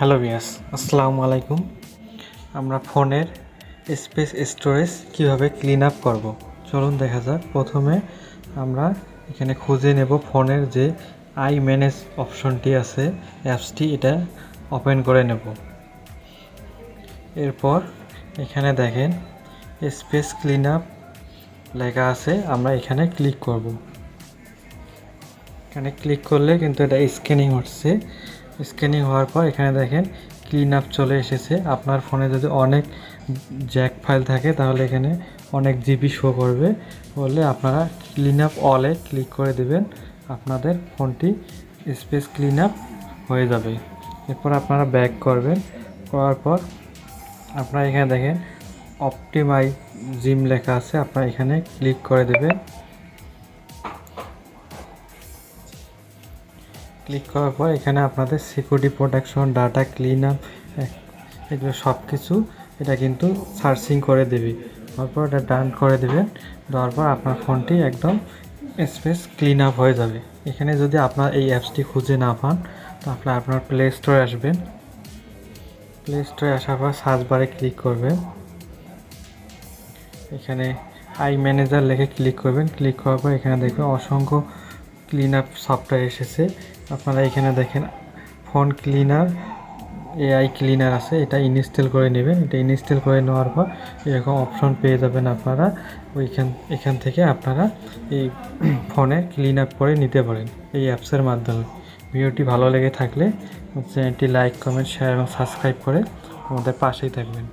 Hello বিয়াস আসসালামু আলাইকুম। আমরা ফোনের স্পেস স্টোরেজ কীভাবে ক্লিন আপ করব? চলুন দেখা যাক। প্রথমে আমরা এখানে খুঁজে নেব ফোনের যে আই ম্যানেজ অপশনটি আছে, অ্যাপসটি এটা ওপেন করে নেব। এরপর এখানে দেখেন, স্পেস ক্লিন আপ লেখা আছে, আমরা এখানে ক্লিক করব। এখানে ক্লিক করলে কিন্তু এটা স্ক্যানিং হচ্ছে। স্ক্যানিং হওয়ার পর এখানে দেখেন ক্লিন আপ চলে এসেছে। আপনার ফোনে যদি অনেক জ্যাক ফাইল থাকে, তাহলে এখানে অনেক জিবি শো করবে। বললে আপনারা ক্লিন আপ অলে ক্লিক করে দেবেন। আপনাদের ফোনটি স্পেস ক্লিন আপ হয়ে যাবে। এরপর আপনারা ব্যাক করবেন। করার পর আপনারা এখানে দেখেন অপটিমাই জিম লেখা আছে। আপনারা এখানে ক্লিক করে দেবেন। ক্লিক করার পর এখানে আপনাদের security protection data clean up এগুলো সব কিছু এটা কিন্তু সার্চিং করে দেবে। তারপর এটা ডান করে দেবেন। দেওয়ার পর আপনার ফোনটি একদম স্পেস ক্লিন আপ হয়ে যাবে। এখানে যদি আপনার এই অ্যাপসটি খুঁজে না পান, তাহলে আপনার প্লে স্টোরে আসবেন। প্লে স্টোরে আসার পর সার্চ বারে ক্লিক করবেন। এখানে আই ম্যানেজার লেখে ক্লিক করবেন। ক্লিক করার পর এখানে দেখবেন অসংখ্য ক্লিন আপ সফটওয়্যার এসেছে। আপনারা এখানে দেখেন ফোন ক্লিনার এআই ক্লিনার আছে। এটা ইনস্টল করে নেবেন। এটা ইনস্টল করে নেওয়ার পর এরকম অপশন পেয়ে যাবেন আপনারা। ওইখান, এখান থেকে আপনারা এই ফোনে ক্লিন আপ করে নিতে পারেন এই অ্যাপসের মাধ্যমে। ভিডিওটি ভালো লেগে থাকলে চ্যানেলটি লাইক কমেন্ট শেয়ার এবং সাবস্ক্রাইব করে আমাদের পাশেই থাকবেন।